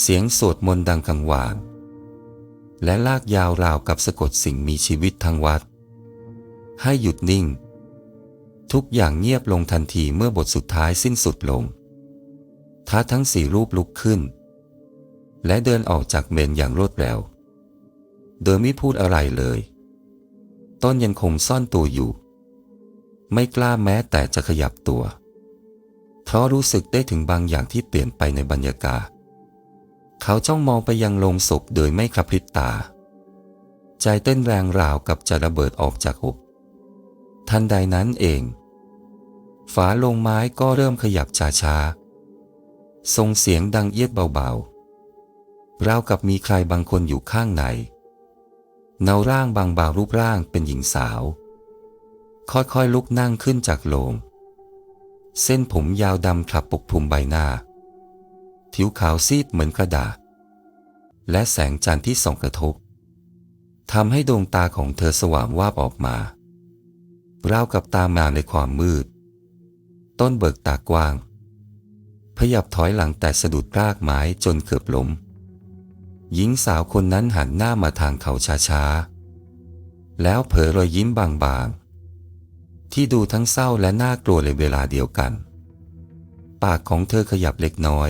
เสียงสวดมนต์ดังกังวานและลากยาวราวกับสะกดสิ่งมีชีวิตทั้งวัด ให้หยุดนิ่ง ทุกอย่างเงียบลงทันทีเมื่อบทสุดท้ายสิ้นสุดลงท้าทั้งสี่รูปลุกขึ้น และเดินออกจากเมนอย่างรวดเร็ว โดยไม่พูดอะไรเลย ต้นยังคงซ่อนตัวอยู่ ไม่กล้าแม้แต่จะขยับตัว เพราะรู้สึกได้ถึงบางอย่างที่เปลี่ยนไปในบรรยากาศ เขาจ้องมองไปยังโลงศพโดยไม่กระพริบตา ใจเต้นแรงราวกับจะระเบิดออกจากอกทันใดนั้นเอง ฝาโลงไม้ก็เริ่มขยับช้าๆส่งเสียงดังเอียดเบาๆราวกับมีใครบางคนอยู่ข้างในเนาร่างบางบารูปร่างเป็นหญิงสาว ค่อยๆลุกนั่งขึ้นจากโลง เส้นผมยาวดำคลับปกคลุมใบหน้า ผิวขาวซีดเหมือนกระดาษ และแสงจันทร์ที่ส่องกระทบทำให้ดวงตาของเธอสว่างวาบออกมา ราวกับตามาในความมืด ต้นเบิกตากว้าง พยับถอยหลังแต่สะดุดรากไม้จนเกือบล้ม หญิงสาวคนนั้นหันหน้ามาทางเขาช้าๆ แล้วเผยรอยยิ้มบางๆ ที่ดูทั้งเศร้าและน่ากลัวในเวลาเดียวกัน ปากของเธอขยับเล็กน้อย